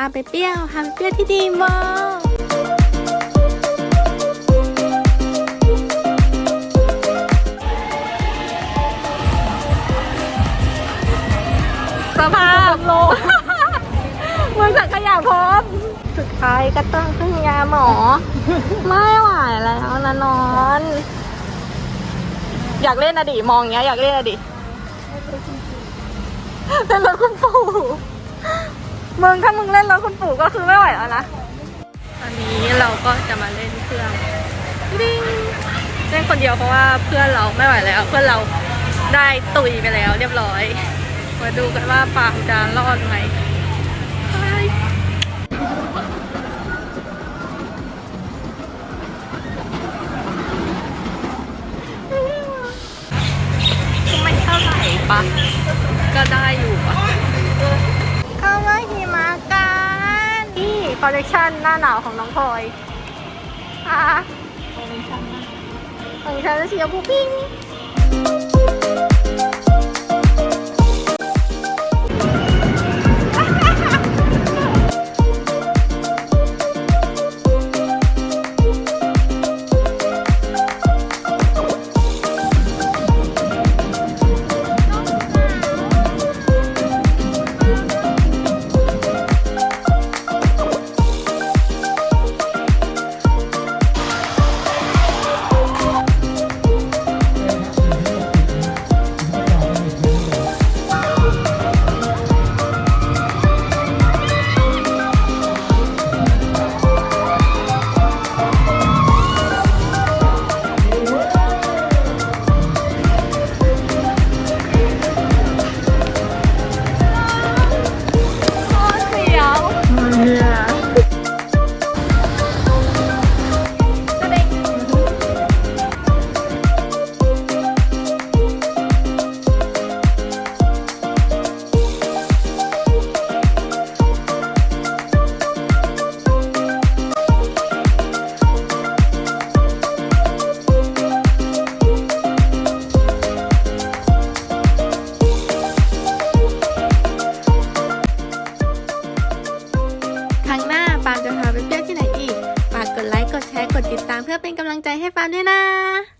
ปาไปเปรี้ยวทำเปรี้ยวที่ดีมากสภาพโลมึงสักขยะพร้อม สุดท้ายก็ต้องพึ่งยาหมอ ไม่ไหวแล้วนะนอน อยากเล่นอะดิมองอย่างเงี้ยอยากเล่นอะดิเล่นรถคุณปู่ มึงถ้ามึงเล่นรถคุณปู่ก็คือไม่ไหวแล้วนะตอนนี้เราก็จะมาเล่นเครื่องดิ้งเล่นคนเดียวเพราะว่าเพื่อนเราไม่ไหวแล้ว เพื่อนเราได้ตุยไปแล้วเรียบร้อย มาดูกันว่าปามจะรอดไหมไม่เท่าไหร่ปะก็ได้อยู่ คอลเลคชันหน้าหนาวของน้องพลอยอะของฉันจะสีชมพูปิ้งาปาล์มจะพาไปเที่ยวที่ไหนอีก ฝากกดไลค์ กดแชร์ กดติดตามเพื่อเป็นกำลังใจให้ปาร์มด้วยนะ